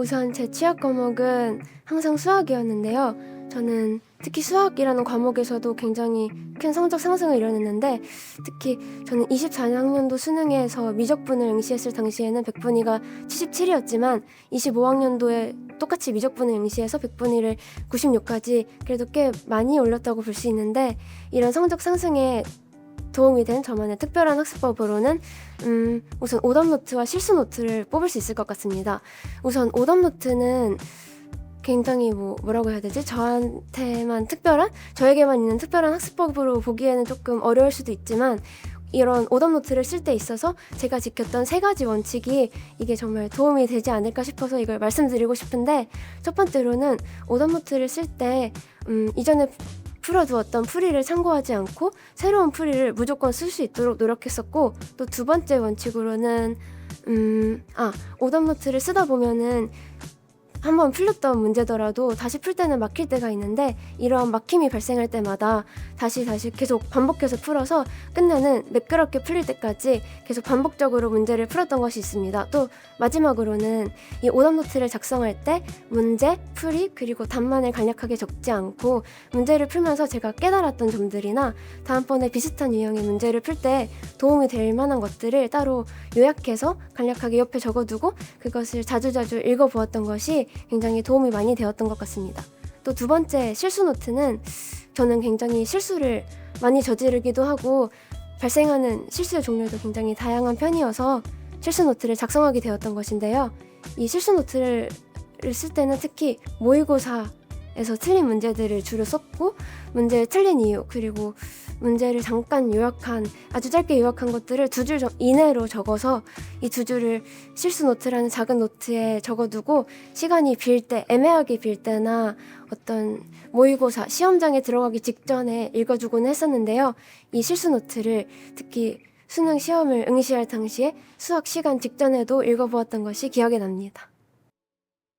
우선 제 취약 과목은 항상 수학이었는데요. 저는 특히 수학이라는 과목에서도 굉장히 큰 성적 상승을 이뤄냈는데 특히 저는 24학년도 수능에서 미적분을 응시했을 당시에는 100분위가 77이었지만 25학년도에 똑같이 미적분을 응시해서 100분위를 96까지 그래도 꽤 많이 올렸다고 볼 수 있는데 이런 성적 상승에 도움이 된 저만의 특별한 학습법으로는 음, 우선 오답 노트와 실수 노트를 뽑을 수 있을 것 같습니다. 우선 오답 노트는 굉장히 뭐 뭐라고 해야 되지? 저한테만 특별한 저에게만 있는 특별한 학습법으로 보기에는 조금 어려울 수도 있지만 이런 오답 노트를 쓸 때 있어서 제가 지켰던 세 가지 원칙이 이게 정말 도움이 되지 않을까 싶어서 이걸 말씀드리고 싶은데 첫 번째로는 오답 노트를 쓸때 음, 이전에 풀어두었던 풀이를 참고하지 않고 새로운 풀이를 무조건 쓸 수 있도록 노력했었고 또 두 번째 원칙으로는 음, 아 오답 노트를 쓰다 보면은 한번 풀렸던 문제더라도 다시 풀 때는 막힐 때가 있는데 이러한 막힘이 발생할 때마다 다시 다시 계속 반복해서 풀어서 끝내는 매끄럽게 풀릴 때까지 계속 반복적으로 문제를 풀었던 것이 있습니다. 또 마지막으로는 이 오답 노트를 작성할 때 문제, 풀이 그리고 답만을 간략하게 적지 않고 문제를 풀면서 제가 깨달았던 점들이나 다음번에 비슷한 유형의 문제를 풀 때 도움이 될 만한 것들을 따로 요약해서 간략하게 옆에 적어두고 그것을 자주자주 읽어보았던 것이 굉장히 도움이 많이 되었던 것 같습니다. 또 두 번째 실수 노트는 저는 굉장히 실수를 많이 저지르기도 하고 발생하는 실수의 종류도 굉장히 다양한 편이어서 실수 노트를 작성하게 되었던 것인데요. 이 실수 노트를 쓸 때는 특히 모의고사에서 틀린 문제들을 주로 썼고 문제를 틀린 이유 그리고 문제를 잠깐 요약한 아주 짧게 요약한 것들을 두 줄 이내로 적어서 이 두 줄을 실수 노트라는 작은 노트에 적어두고 시간이 빌 때 애매하게 빌 때나 어떤 모의고사 시험장에 들어가기 직전에 읽어주곤 했었는데요. 이 실수 노트를 특히 수능 시험을 응시할 당시에 수학 시간 직전에도 읽어보았던 것이 기억에 납니다.